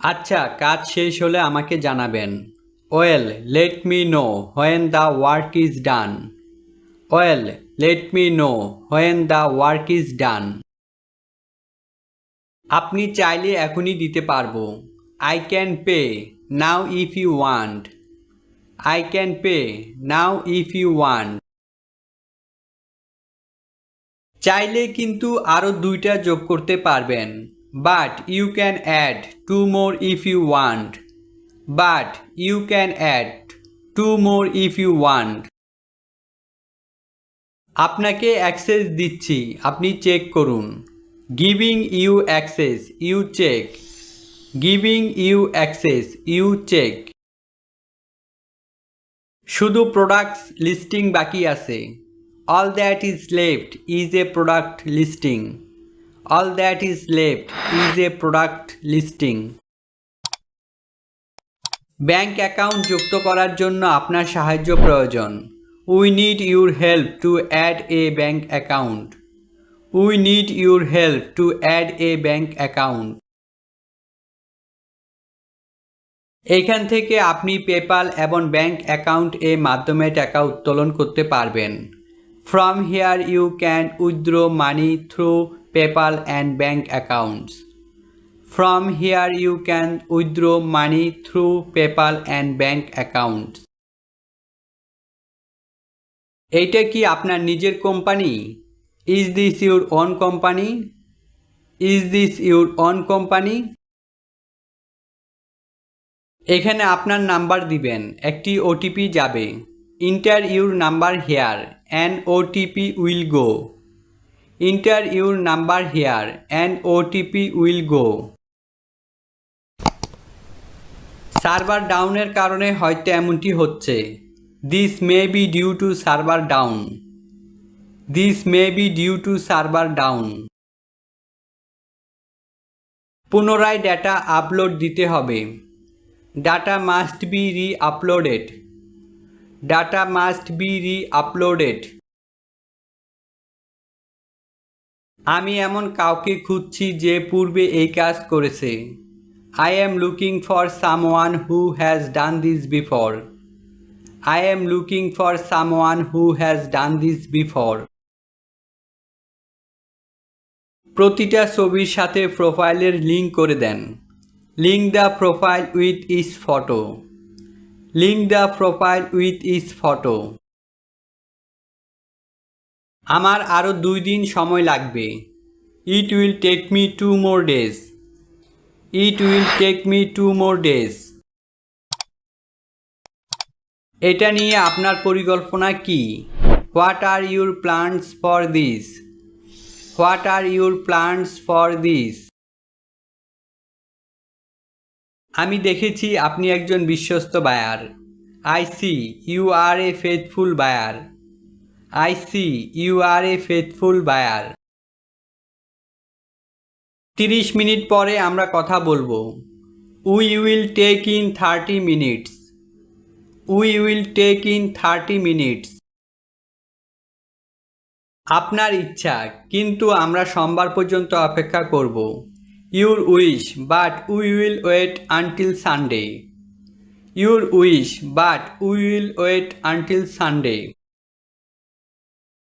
আচ্ছা কাজ শেষ হলে আমাকে জানাবেন। Well, let me know when the work is done. Well, let me know when the work is done. আপনি চাইলে এখনই দিতে পারব। I can pay now if you want. I can pay now if you want. চাইলে কিন্তু আরও দুইটা যোগ করতে পারবেন। But you can add two more if you want but you can add two more if you want আপনাকে access দিচ্ছি, আপনি চেক করুন। Giving you access you check giving you access you check শুধু প্রোডাক্টস লিস্টিং বাকি আছে। All that is left is a product listing all that is left is a product listing bank account যুক্ত করার জন্য আপনার সাহায্য প্রয়োজন। We need your help to add a bank account we need your help to add a bank account এখান থেকে আপনি PayPal এবং ব্যাংক অ্যাকাউন্ট এর মাধ্যমে টাকা উত্তোলন করতে পারবেন। From here you can withdraw money through PayPal and bank accounts from here you can withdraw money through PayPal and bank accounts এইটা কি আপনার নিজের company is this your own company is this your own company এখানে আপনার number দিবেন, একটি OTP যাবে। Enter your number here an OTP will go enter your number here an OTP will go server ডাউনের কারণে হয়তো এমনটি হচ্ছে। This may be due to server down this may be due to server down পুনরায় data upload দিতে হবে। Data must B রি uploaded must be রি আপলোডেড আমি এমন কাউকে খুঁজছি যে পূর্বে এই কাজ করেছে। I am looking for someone who has done this before I am looking for someone who has done this before প্রতিটা ছবির সাথে প্রোফাইলের লিঙ্ক করে দেন। Link the profile with its photo link the profile with its photo. আমার আরও দুই দিন সময় লাগবে। It will take me two more days. It will take me two more days. এটা নিয়ে আপনার পরিকল্পনা কি? What are your plans for this? What are your plans for this? আমি দেখেছি আপনি একজন বিশ্বস্ত buyer. I see you are a faithful buyer I see you are a faithful buyer তিরিশ মিনিট পরে আমরা কথা বলব। We will take in thirty minutes we will take in thirty minutes আপনার ইচ্ছা, কিন্তু আমরা সোমবার পর্যন্ত অপেক্ষা করব। Your wish but we will wait until Sunday your wish but we will wait until Sunday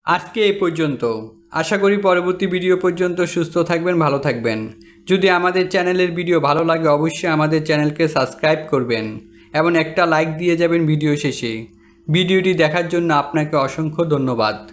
আজকে এ পর্যন্ত। আশা করি পরবর্তী ভিডিও পর্যন্ত সুস্থ থাকবেন, ভালো থাকবেন। যদি আমাদের চ্যানেলের ভিডিও ভালো লাগে, অবশ্যই আমাদের চ্যানেলকে সাবস্ক্রাইব করবেন এবং একটা লাইক দিয়ে যাবেন ভিডিও শেষে। ভিডিওটি দেখার জন্য আপনাকে অসংখ্য ধন্যবাদ।